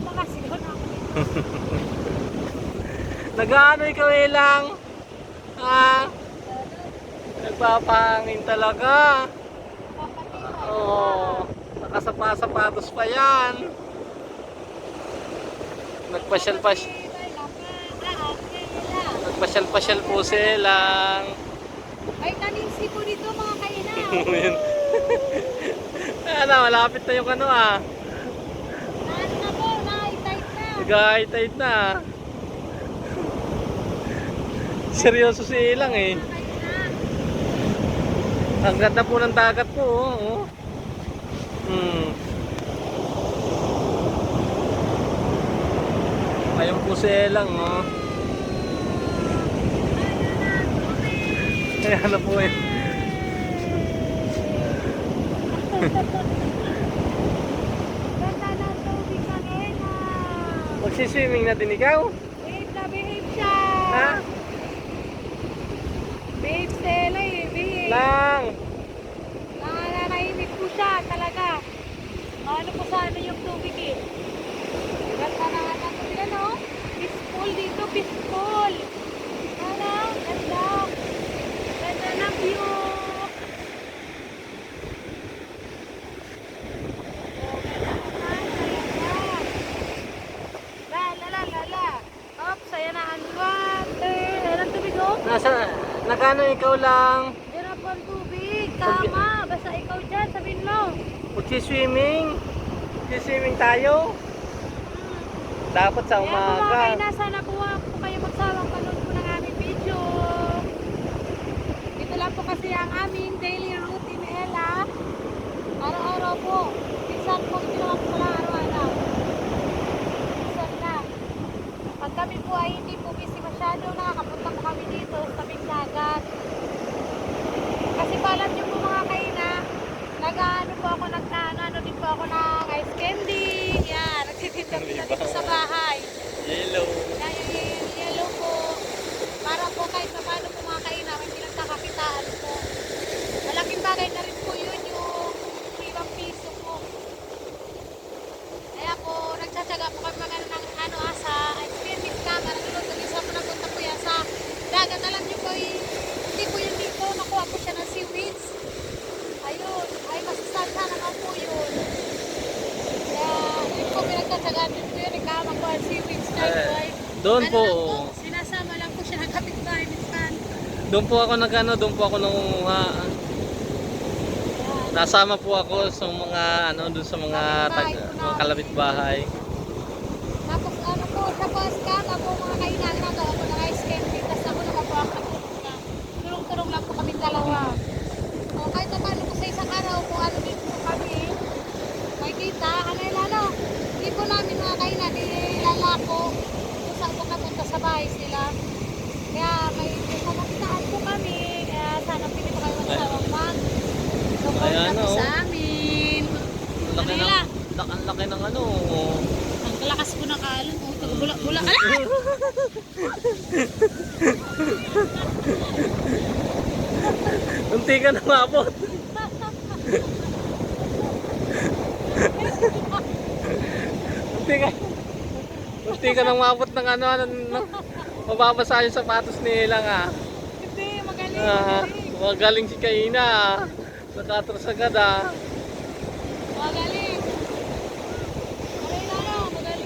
Kasama kasi yun ako. Nag-ano ikaw eh lang? Ah, nagpapahangin talaga. Oo. Nakasapasapatos pa yan. Nagpasyal-pasyal. Nagpasyal-pasyal po si Elang. Ay, taninsi po dito mga kainan. ano, malapit na yung ano ah. Na po, na-tight na. Seryoso si Ilang eh. Ang ganda po ng dagat po. Oh. oh. Hmm. Ayun po si Elang. Oh. Ayan po eh. Ganda ng tubig kanina. Magsiswimming na din ikaw? Babe na behave siya. Ha? Babe, Stella eh, babe. Lang! Nananahimik po siya talaga. Ano po sana yung tubig eh. Ganda na nga ng tubig ano? Peaceful dito, peaceful. Ano? Ganda. Ganda ng view. La la la la la. Op, saya na ang water. Ayan ang tubig oh. Nasa, nagano ikaw lang? Na po ang tubig. Tama. Basta ikaw dyan, sabihin mo. Magsiswimming? Magsiswimming tayo? Dapat sa Kaya po mga umaga. kaina, sana po, kayo magsawang panood po ng aming video. Ito lang po kasi ang aming daily routine, Ella. Araw-araw po. Minsan po, ginawa ko lang araw-araw. Minsan lang. Pag kami po ay hindi po masyado, nakakapunta po kami dito sa tabing dagat. Kasi palat niyo po mga kaina, nag-ano po ako, nag-ano din po ako ng ice candy. Yan, nagtitinda po na dito sa bahay. Yellow. Dahil yung yellow po, para po kahit pa paano po mga kaina, may pinagkakakitaan po. Malaking bagay na rin po yun yung ibang piso po. Kaya po, nagtsatsaga po kami mag ng ano ah, sa ice cream mix na, nanonood ng isa po napunta po yan sa dagat. Alam niyo po, eh, hindi po yun dito, nakuha po siya ng seaweeds. Ayun, ay masustansya naman po yun. Kaya, yun din po yun, ikaw ko ang yun. Eh, Doon ano po. lang po, sinasama lang po siya ng kapitbahay minsan. Doon po ako nagano, doon po ako nangunguha. Nasama po ako sa mga ano doon sa mga tag, mga kalapit bahay. Tapos ano po, tapos kama po mga kainan na ako ng ice cream, tapos ako naman po ang kapitbahay. Tulong-tulong lang po kami dalawa. O kahit na paano po sa isang araw po, ano din po kami, may kita, ano yung ano, hindi po namin mga kainan, di lalako, kung saan po napunta sa bahay sila. Kaya may pamakitaan po kami, kaya sana pili po kayo magsawang mag. Support Ayan, na po oh. sa amin. Ang laki ng, Manila. lak- ang laki ng ano. Ang lakas po ng alon. Oh, bula, bula. Ala! Unti ka na mabot. Unti ka. Unti ka nang mabot ng ano, ano, ano mababasa yung sapatos ni Ilang ah. Hindi, magaling. Ah, magaling. magaling si Kaina ah. Nakatras agad ah. Magaling.